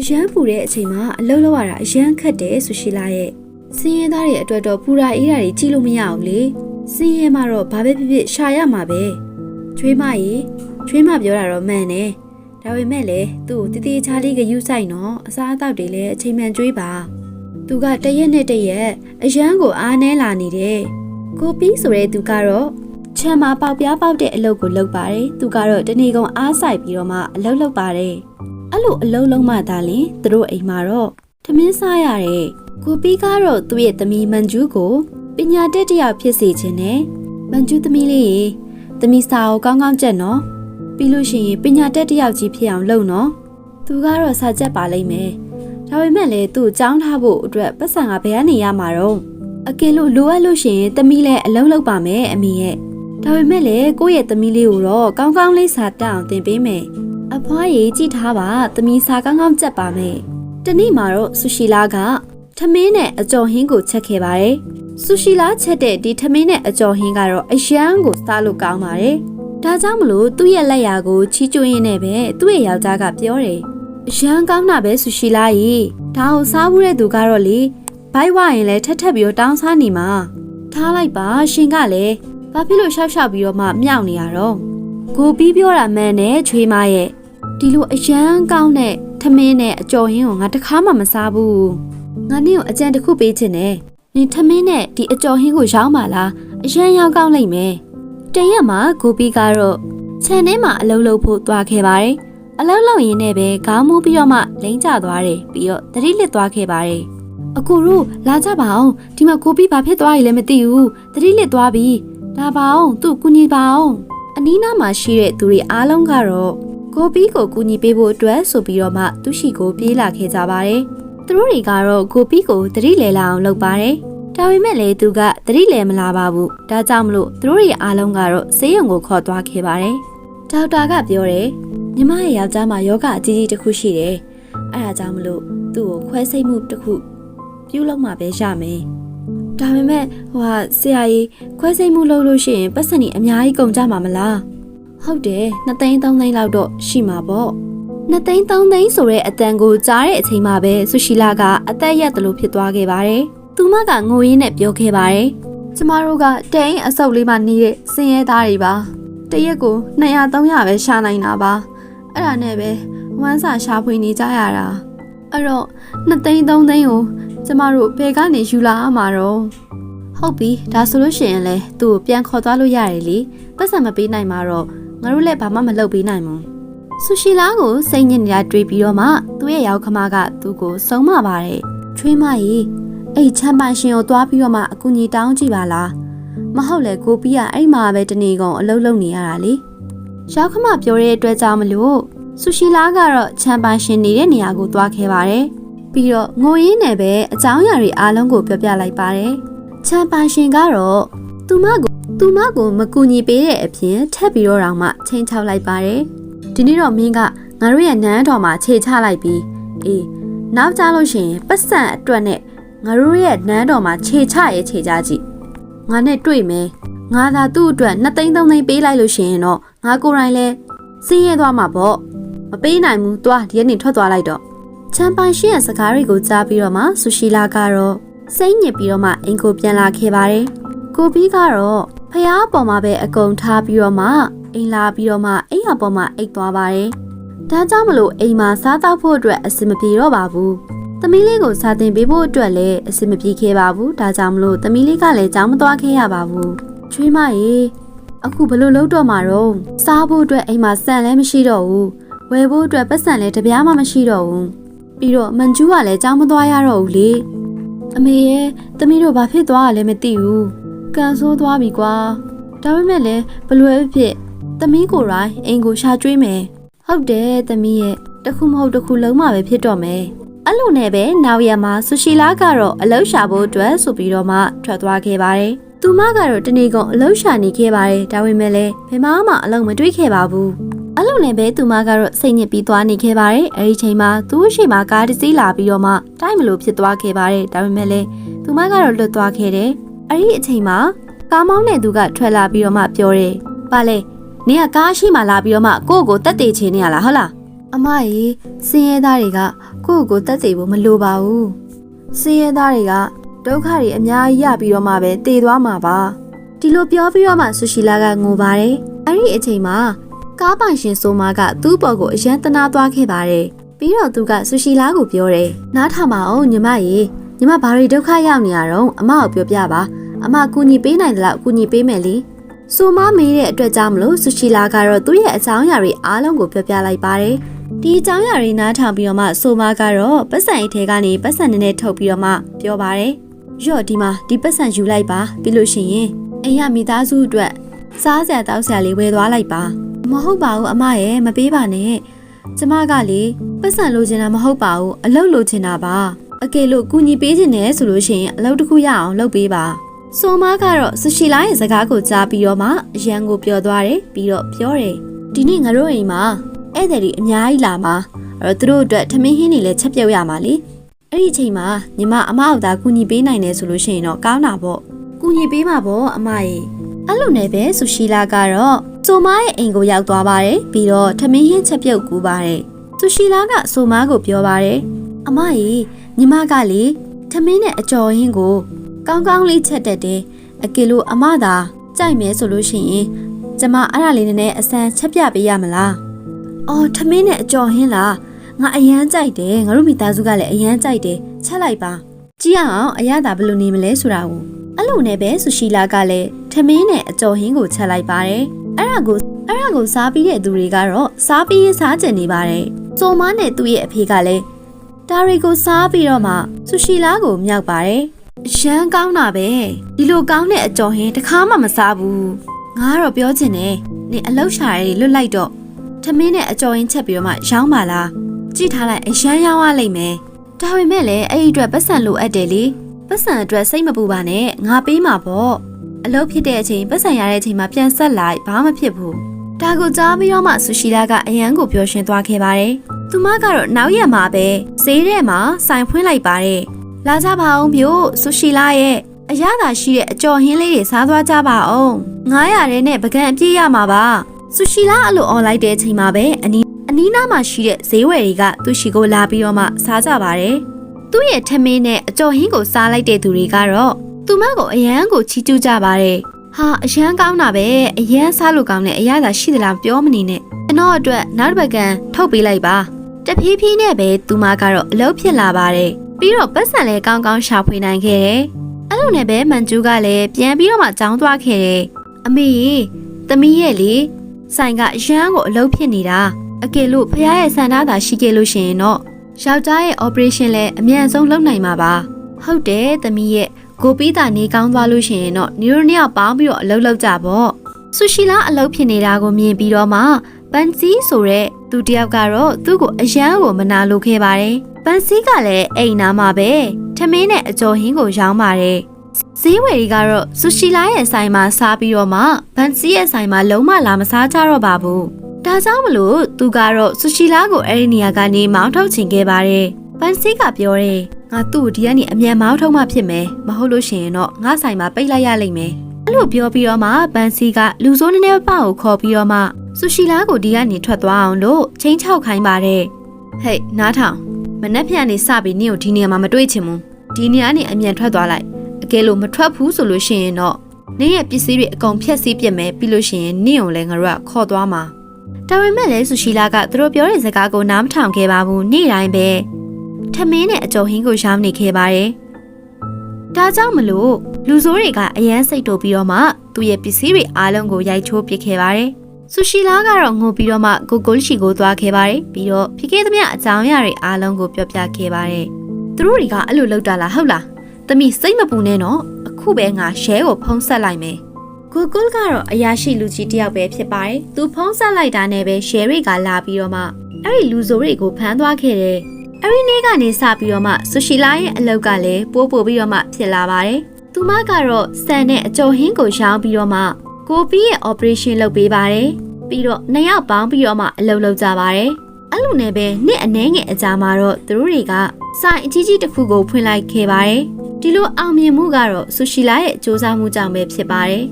အရန်ပူတဲ့အချိန်မှာအလုပ်လုပ်ရတာအရန်ခက်တယ်ဆိုရှိလာရဲ့စင်းရဲသားတွေအတွက်တော့ပူရာအေးရာတွေကြည့်လို့မရအောင်လေစင်းရဲမှာတော့ဘာပဲဖြစ်ဖြစ်ရှာရမှာပဲချွေးမရေချွေးမပြောတာတော့မှန်တယ်ဒါပေမဲ့လေသူ့ကိုတည်တည်ချာလေးကယူဆိုင်တော့အစားအသောက်တွေလည်းအချိန်မှန်ကျွေးပါသူကတရက်နဲ့တရက်အရန်ကိုအားနဲလာနေတယ်ကိုပီးဆိုတဲ့သူကတော့ချမ်းမပေါက်ပြားပေါက်တဲ့အလုပ်ကိုလုပ်ပါတယ်သူကတော့တနေကုန်အားဆိုင်ပြီးတော့မှအလုပ်လုပ်ပါတယ် အဲ့လိုအလုံးလုံးမှသာလင်သူတို့အိမ်မှာတော့ထမင်းစားရတယ်ကိုပီးကတော့သူ့ရဲ့သမီးမန်ကျူးကိုပညာတတ်တစ်ယောက်ဖြစ်စေခြင်းနဲ့မန်ကျူးသမီးလေးရေသမီးစာကိုကောင်းကောင်းကြက်နော်ပြီးလို့ရှိရင်ပညာတတ်တစ်ယောက်ကြီးဖြစ်အောင်လုပ်နော်သူကတော့စာကြက်ပါလိမ့်မယ်ဒါပေမဲ့လည်းသူ့ကြောင်းထားဖို့အတွက်ပတ်စံကဘယ်ကနေရမှာတော့အကယ်လို့လိုအပ်လို့ရှိရင်သမီးလည်းအလုံးလုံးပါမယ်အမေရဲ့ဒါပေမဲ့လည်းကိုယ့်ရဲ့သမီးလေးကိုတော့ကောင်းကောင်းလေးစာတက်အောင်သင်ပေးမယ် အဖွားရေကြည့်ထားပါသမီးစာကောင်းကောင်းကြက်ပါမယ်။တနေ့မှာတော့ဆူရှီလာကထမင်းနဲ့အကြော်ဟင်းကိုချက်ခဲ့ပါတယ်။ဆူရှီလာချက်တဲ့ဒီထမင်းနဲ့အကြော်ဟင်းကတော့အယမ်းကိုစားလို့ကောင်းပါတယ်။ဒါကြောင့်မလို့သူ့ရဲ့လက်ရာကိုချီးကျူးရင်းနဲ့ပဲသူ့ရဲ့ယောက်ျားကပြောတယ်။အယမ်းကောင်းတာပဲဆူရှီလာရေ။ဒါကိုစားဘူးတဲ့သူကတော့လေဘိုက်ဝရင်လည်းထက်ထက်ပြီးတော့တောင်းစားနေမှာ။ထားလိုက်ပါရှင်ကလည်းဘာဖြစ်လို့ရှောက်ရှောက်ပြီးတော့မှမြောက်နေရတော့။ကိုပြီးပြောတာမှန်နဲ့ချွေးမရဲ့ ဒီလိုအရန်ကောင်းတဲ့ထမင်းနဲ့အကြော်ဟင်းကိုငါတခါမှမစားဘူးငါနင့်ကိုအကြံတစ်ခုပေးချင်တယ်နင်ထမင်းနဲ့ဒီအကြော်ဟင်းကိုရောင်းပါလားအရန်ရောက်ကောင်းလိမ့်မယ်တရက်မှာကိုပီကတော့ခြံထဲမှာအလုံးလုံးဖို့သွားခဲ့ပါတယ်အလုံးလုံးရင်းနဲ့ပဲခေါင်းမူးပြီးတော့မှလိမ့်ကျသွားတယ်ပြီးတော့သတိလစ်သွားခဲ့ပါတယ်အကူတို့လာကြပါအောင်ဒီမှာကိုပီဘာဖြစ်သွားရလဲမသိဘူးသတိလစ်သွားပြီဒါပါအောင်သူ့ကူညီပါအောင်အနီးနားမှာရှိတဲ့သူတွေအားလုံးကတော့ ကိုပီးကိုကူညီပေးဖို့အတွက်ဆိုပြီးတော့မှသူရှိကိုပြေးလာခဲ့ကြပါတယ်။သူတို့တွေကတော့ကိုပီးကိုသတိလဲလာအောင်လုပ်ပါတယ်။ဒါပေမဲ့လည်းသူကသတိလဲမလာပါဘူး။ဒါကြောင့်မလို့သူတို့တွေအားလုံးကတော့ဆေးရုံကိုခေါ်သွားခဲ့ပါတယ်။ဒေါက်တာကပြောတယ်ညီမရဲ့ယောက်ျားမှာယောဂအကြီးကြီးတစ်ခုရှိတယ်။အဲဒါကြောင့်မလို့သူ့ကိုခွဲစိတ်မှုတစ်ခုပြုလုပ်မှပဲရမယ်။ဒါပေမဲ့ဟိုဟာဆရာကြီးခွဲစိတ်မှုလုပ်လို့ရှိရင်ပတ်စံကြီးအများကြီးကုန်ကြမှာမလား။ ဟုတ်တယ်2သိန်း3သိန်းလောက်တော့ရှိမှာပေါ့2သိန်း3သိန်းဆိုတဲ့အတန်ကိုကြားတဲ့အချိန်မှာပဲဆူရှီလာကအသက်ရက်တလို့ဖြစ်သွားခဲ့ပါတယ်။သူမကငိုရင်းနဲ့ပြောခဲ့ပါတယ်။ကျမတို့ကတိန်အဆုပ်လေးမှနေတဲ့စင်ရဲသားတွေပါ။တရက်ကို200 300ပဲရှာနိုင်တာပါ။အဲ့ဒါနဲ့ပဲဝမ်းစာရှာဖွေနေကြရတာ။အဲ့တော့2သိန်း3သိန်းကိုကျမတို့ဘယ်ကနေယူလာမှာတော့ဟုတ်ပြီဒါဆိုလို့ရှိရင်လေသူ့ကိုပြန်ခေါ်သွားလို့ရတယ်လေပတ်စံမပေးနိုင်မှာတော့ ငါတို့လည်းဘာမှမလုပ်ပေးနိုင်ဘူးဆူရှီလာကိုစိတ်ညစ်နေတာတွေ့ပြီးတော့မှသူ့ရဲ့ရောက်ခမကသူ့ကိုစုံမပါတယ်ချွေးမကြီးအဲ့ချမ်းပိုင်ရှင်ကိုသွားပြီးတော့မှအကူကြီးတောင်းကြည့်ပါလားမဟုတ်လေကိုပြီးကအဲ့မှာပဲတနေကုန်အလုပ်လုပ်နေရတာလေရောက်ခမပြောတဲ့အတွက်ကြောင့်မလို့ဆူရှီလာကတော့ချမ်းပိုင်ရှင်နေတဲ့နေရာကိုသွားခဲ့ပါတယ်ပြီးတော့ငိုရင်းနဲ့ပဲအကြောင်းအရာတွေအားလုံးကိုပြောပြလိုက်ပါတယ်ချမ်းပိုင်ရှင်ကတော့ သူမကိုသူမကိုမကူညီပေးတဲ့အပြင်ထပ်ပြီးတော့တောင်မှချိန်ချောက်လိုက်ပါတယ်။ဒီနေ့တော့မင်းကငါတို့ရဲ့နန်းတော်မှာခြေချလိုက်ပြီးအေးနောက်ကြလို့ရှိရင်ပတ်စံအတွက်နဲ့ငါတို့ရဲ့နန်းတော်မှာခြေချရဲ့ခြေချကြည့်။ငါနဲ့တွေ့မယ်။ငါသာသူ့အတွက်2သိန်း3သိန်းပေးလိုက်လို့ရှိရင်တော့ငါကိုယ်တိုင်လဲစင်းရဲသွားမှာပေါ့။မပေးနိုင်ဘူး။သွားဒီကနေ့ထွက်သွားလိုက်တော့ချမ်ပိုင်ရှင်ရဲ့စကားတွေကိုကြားပြီးတော့မှဆူရှီလာကတော့စိတ်ညစ်ပြီးတော့မှအင်ကိုပြန်လာခဲ့ပါတယ်။ ကိုပြီးကတော့ဖះအပေါ်မှာပဲအကုန်ထားပြီးတော့မှအိမ်လာပြီးတော့မှအိမ်အပေါ်မှာအိတ်သွားပါတယ်။ဒါကြောင့်မလို့အိမ်မှာစားတောက်ဖို့အတွက်အဆင်မပြေတော့ပါဘူး။သမီးလေးကိုစားတင်ပေးဖို့အတွက်လည်းအဆင်မပြေခဲ့ပါဘူး။ဒါကြောင့်မလို့သမီးလေးကလည်းကြောင်းမသွားခဲ့ရပါဘူး။ချွေးမရေအခုဘလို့လုပ်တော့မှာတော့စားဖို့အတွက်အိမ်မှာစံလည်းမရှိတော့ဘူး။ဝယ်ဖို့အတွက်ပတ်စံလည်းတပြားမှမရှိတော့ဘူး။ပြီးတော့မန်ကျူးကလည်းကြောင်းမသွားရတော့ဘူးလေ။အမေရဲ့သမီးတို့ဘာဖြစ်သွားရလဲမသိဘူး။ ကန်ဆိုးသွားပြီကွာ။ဒါပေမဲ့လည်းဘလွယ်ဖြစ်သမီးကိုယ်တိုင်အိမ်ကိုရှာကျွေးမယ်။ဟုတ်တယ်သမီးရဲ့တခုမဟုတ်တခုလုံးမှပဲဖြစ်တော့မယ်။အဲ့လိုနဲ့ပဲနောက်ရက်မှာဆူရှီလာကတော့အလောက်ရှာဖို့အတွက်ဆိုပြီးတော့မှထွက်သွားခဲ့ပါတယ်။သူမကတော့တနေ့ကုန်အလောက်ရှာနေခဲ့ပါတယ်။ဒါပေမဲ့လည်းဘယ်မှမှအလောက်မတွေ့ခဲ့ပါဘူး။အဲ့လိုနဲ့ပဲသူမကတော့စိတ်ညစ်ပြီးသွားနေခဲ့ပါတယ်။အဲဒီချိန်မှာသူ့ရှိမှာကားတစ်စီးလာပြီးတော့မှတိုက်မလို့ဖြစ်သွားခဲ့ပါတယ်။ဒါပေမဲ့လည်းသူမကတော့လွတ်သွားခဲ့တယ်။ အဲ့ဒီအချိန်မှာကားမောင်းတဲ့သူကထွက်လာပြီးတော့မှပြောတယ်။ပါလေနင်ကကားရှိမှလာပြီးတော့မှကိုယ့်ကိုတက်တေချင်နေရလားဟုတ်လားအမကြီးစင်းရဲသားတွေကကိုယ့်ကိုယ်တက်သေးဖို့မလိုပါဘူးစင်းရဲသားတွေကဒုက္ခတွေအများကြီးရပြီးတော့မှပဲတည်သွားမှာပါဒီလိုပြောပြီးတော့မှဆူရှီလာကငိုပါတယ်အဲ့ဒီအချိန်မှာကားပိုင်ရှင်ဆိုမာကသူ့ဘော်ကိုအရန်တနာသွားခဲ့ပါတယ်ပြီးတော့သူကဆူရှီလာကိုပြောတယ်နားထောင်ပါအောင်ညီမရေညီမဘာတွေဒုက္ခရောက်နေရတော့အမကိုပြောပြပါ အမကူညီပေးနိုင်တယ်လို့ကူညီပေးမယ်လေဆိုမမေးတဲ့အတွက်ကြောင့်မလို့ဆူရှီလာကတော့သူ့ရဲ့အကြောင်းအရာတွေအားလုံးကိုပြောပြလိုက်ပါတယ်ဒီအကြောင်းအရာတွေနားထောင်ပြီးတော့မှဆိုမကတော့ပတ်စံအိတ်ထဲကနေပတ်စံနည်းနည်းထုတ်ပြီးတော့မှပြောပါတယ်ရော့ဒီမှာဒီပတ်စံယူလိုက်ပါပြီးလို့ရှိရင်အိမ်ရမိသားစုအတွက်စားစရာတောက်စရာလေးဝယ်သွားလိုက်ပါမဟုတ်ပါဘူးအမရဲ့မပေးပါနဲ့ကျမကလေပတ်စံလိုချင်တာမဟုတ်ပါဘူးအလုပ်လိုချင်တာပါအကယ်လို့ကူညီပေးခြင်းနဲ့ဆိုလို့ရှိရင်အလုပ်တစ်ခုရအောင်လုပ်ပေးပါ ဆိုမားကတော့ဆရှိလာရဲ့စကားကိုကြားပြီးတော့မှအရန်ကိုပြောသွားတယ်ပြီးတော့ပြောတယ်ဒီနေ့ငါတို့အိမ်မှာဧည့်သည်တွေအများကြီးလာမှာအဲ့တော့သူတို့အတွက်ထမင်းဟင်းတွေလည်းချက်ပြုတ်ရမှာလေအဲ့ဒီအချိန်မှာညီမအမအောက်သားကူညီပေးနိုင်တယ်ဆိုလို့ရှိရင်တော့ကောင်းတာပေါ့ကူညီပေးမှာပေါ့အမရေအဲ့လိုနဲ့ပဲဆူရှီလာကတော့ဆိုမားရဲ့အိမ်ကိုရောက်သွားပါတယ်ပြီးတော့ထမင်းဟင်းချက်ပြုတ်ကူပါတယ်ဆူရှီလာကဆိုမားကိုပြောပါတယ်အမရေညီမကလေထမင်းနဲ့အကျော်ဟင်းကို ကောင်းကောင်းလေးချက်တတ်တယ်အကယ်လို့အမသာကြိုက်မယ်ဆိုလို့ရှိရင်ကျမအဲ့ဒါလေးနည်းနည်းအစမ်းချက်ပြပေးရမလားအော်ထမင်းနဲ့အကျော်ဟင်းလားငါအရန်ကြိုက်တယ်ငါတို့မိသားစုကလည်းအရန်ကြိုက်တယ်ချက်လိုက်ပါကြည့်အောင်အရသာဘယ်လိုနေမလဲဆိုတာကိုအဲ့လိုနဲ့ပဲဆူရှီလာကလည်းထမင်းနဲ့အကျော်ဟင်းကိုချက်လိုက်ပါတယ်အဲ့ဒါကိုအဲ့ဒါကိုစားပြီးတဲ့သူတွေကတော့စားပြီးရင်စားကြနေပါတယ်စုံမနဲ့သူ့ရဲ့အဖေကလည်းဒါတွေကိုစားပြီးတော့မှဆူရှီလာကိုမြောက်ပါတယ် ရမ်းကောင်းတာပဲဒီလိုကောင်းတဲ့အကျော်ဟင်းတစ်ခါမှမစားဘူးငါကတော့ပြောချင်တယ်နေအလောက်ရှာတွေလွတ်လိုက်တော့ထမင်းနဲ့အကျော်ဟင်းချက်ပြီးတော့မှရောင်းပါလားကြည့်ထားလိုက်အရန်ရောင်းရလိမ့်မယ်ဒါပေမဲ့လည်းအဲ့ဒီအတွက်ပတ်စံလိုအပ်တယ်လေပတ်စံအတွက်စိတ်မပူပါနဲ့ငါပေးမှာပေါ့အလုပ်ဖြစ်တဲ့အချိန်ပတ်စံရတဲ့အချိန်မှာပြန်ဆက်လိုက်ဘာမှမဖြစ်ဘူးဒါကိုကြားပြီးတော့မှဆူရှီလာကအရန်ကိုပျော်ရွှင်သွားခဲ့ပါတယ်သူမကတော့နောက်ရက်မှာပဲဈေးထဲမှာဆိုင်ဖွင့်လိုက်ပါတယ် လာကြပါအောင်ပြို့ဆူရှီလာရဲ့အရသာရှိတဲ့အကျော်ဟင်းလေးတွေစားသွားကြပါအောင်900ရဲနဲ့ပကံအပြည့်ရမှာပါဆူရှီလာအလိုអော်လိုက်တဲ့အချိန်မှာပဲအနီးအနီးနားမှာရှိတဲ့ဈေးဝယ်တွေကသူ့ရှိကိုလာပြီးတော့မှစားကြပါတယ်သူ့ရဲ့ထမင်းနဲ့အကျော်ဟင်းကိုစားလိုက်တဲ့သူတွေကတော့သူမကိုအရန်ကိုချီးကျူးကြပါတယ်ဟာအရန်ကောင်းတာပဲအရန်စားလို့ကောင်းတဲ့အရသာရှိသလားပြောမနေနဲ့ကျွန်တော်အတွက်နောက်တစ်ပတ်ကန်ထုတ်ပေးလိုက်ပါတဖြည်းဖြည်းနဲ့ပဲသူမကတော့အလုပ်ဖြစ်လာပါတယ် ပြီးတော့ပတ်စံလည်းကောင်းကောင်းရှာဖွေနိုင်ခဲ့တယ်အဲ့လိုနဲ့ပဲမန်ကျူးကလည်းပြန်ပြီးတော့မှကြောင်းသွားခဲ့တယ်အမေရေသမီးရဲ့လေဆိုင်ကရမ်းကိုအလုပ်ဖြစ်နေတာအကယ်လို့ဖះရဲ့ဆန္ဒသာရှိခဲ့လို့ရှိရင်တော့ယောက်ျားရဲ့ operation လည်းအမြန်ဆုံးလုပ်နိုင်မှာပါဟုတ်တယ်သမီးရဲ့ကိုပြီးတာနေကောင်းသွားလို့ရှိရင်တော့ညီတို့နှစ်ယောက်ပေါင်းပြီးတော့အလုပ်လုပ်ကြပေါ့ဆူရှီလာအလုပ်ဖြစ်နေတာကိုမြင်ပြီးတော့မှ ပန်စီဆိုတဲ့သူတယောက်ကတော့သူ့ကိုအယမ်းကိုမနာလိုခဲ့ပါတယ်ပန်စီကလည်းအိမ်နာမှာပဲထမင်းနဲ့အကျော်ဟင်းကိုရောင်းပါတယ်ဈေးဝယ်တွေကတော့ဆူရှီလာရဲ့ဆိုင်မှာစားပြီးတော့မှဘန်စီရဲ့ဆိုင်မှာလုံးဝလာမစားကြတော့ပါဘူးဒါကြောင့်မလို့သူကတော့ဆူရှီလာကိုအဲ့ဒီနေရာကနေမောင်းထုတ်ချင်ခဲ့ပါတယ်ပန်စီကပြောတယ်ငါသူ့ကိုဒီကနေအမြန်မောင်းထုတ်မှဖြစ်မယ်မဟုတ်လို့ရှိရင်တော့ငါဆိုင်မှာပိတ်လိုက်ရလိမ့်မယ် အဲ့လိုပြောပြီးတော့မှပန်စီကလူစိုးနည်းနည်းပကိုခေါ်ပြီးတော့မှဆူရှီလာကိုဒီကနေထွက်သွားအောင်လို့ချင်းချောက်ခိုင်းပါတယ်ဟေးနားထောင်မနှက်ဖြန်နေစပြီးနင့်ကိုဒီနေရာမှာမတွေ့ချင်ဘူးဒီနေရာနေအမြန်ထွက်သွားလိုက်အကယ်လို့မထွက်ဘူးဆိုလို့ရှိရင်တော့နင့်ရဲ့ပစ္စည်းတွေအကုန်ဖျက်ဆီးပြစ်မယ်ပြီးလို့ရှိရင်နင့်ကိုလည်းငါတို့ကခေါ်သွားမှာဒါပေမဲ့လည်းဆူရှီလာကသူတို့ပြောတဲ့စကားကိုနားမထောင်ခဲ့ပါဘူးနေ့တိုင်းပဲထမင်းနဲ့အကျော်ဟင်းကိုရောင်းနေခဲ့ပါတယ် ဒါကြောင့်မလို့လူဆိုးတွေကအယမ်းစိတ်တူပြီးတော့မှသူ့ရဲ့ပစ္စည်းတွေအားလုံးကိုရိုက်ချိုးပစ်ခဲ့ပါတယ်ဆူရှီလာကတော့ငိုပြီးတော့မှကိုကိုရှိကိုသွားခဲ့ပါတယ်ပြီးတော့ဖြစ်ခဲ့သမျှအကြောင်းအရာတွေအားလုံးကိုပြောပြခဲ့ပါတယ်သူတို့တွေကအဲ့လိုလုပ်တာလားဟုတ်လားသမီးစိတ်မပူနဲ့နော်အခုပဲငါရှဲကိုဖုံးဆက်လိုက်မယ်ကိုကိုကတော့အရာရှိလူကြီးတယောက်ပဲဖြစ်ပါတယ်သူဖုံးဆက်လိုက်တာနဲ့ပဲရှဲတွေကလာပြီးတော့မှအဲ့ဒီလူဆိုးတွေကိုဖမ်းသွားခဲ့တယ် အဲ့ဒီနေ့ကနေစပြီးတော့မှဆူရှီလာရဲ့အလုပ်ကလည်းပိုးပို့ပြီးတော့မှဖြစ်လာပါတယ်သူမကတော့စံနဲ့အကျော်ဟင်းကိုရောင်းပြီးတော့မှကိုပီးရဲ့ operation လုပ်ပေးပါတယ်ပြီးတော့နှစ်ယောက်ပေါင်းပြီးတော့မှအလုပ်လုပ်ကြပါတယ်အဲ့လိုနဲ့ပဲနှစ်အနှဲငယ်အကြာမှာတော့သူတို့တွေကစိုင်အကြီးကြီးတစ်ခုကိုဖွင့်လိုက်ခဲ့ပါတယ်ဒီလိုအောင်မြင်မှုကတော့ဆူရှီလာရဲ့စ조사မှုကြောင့်ပဲဖြစ်ပါတယ်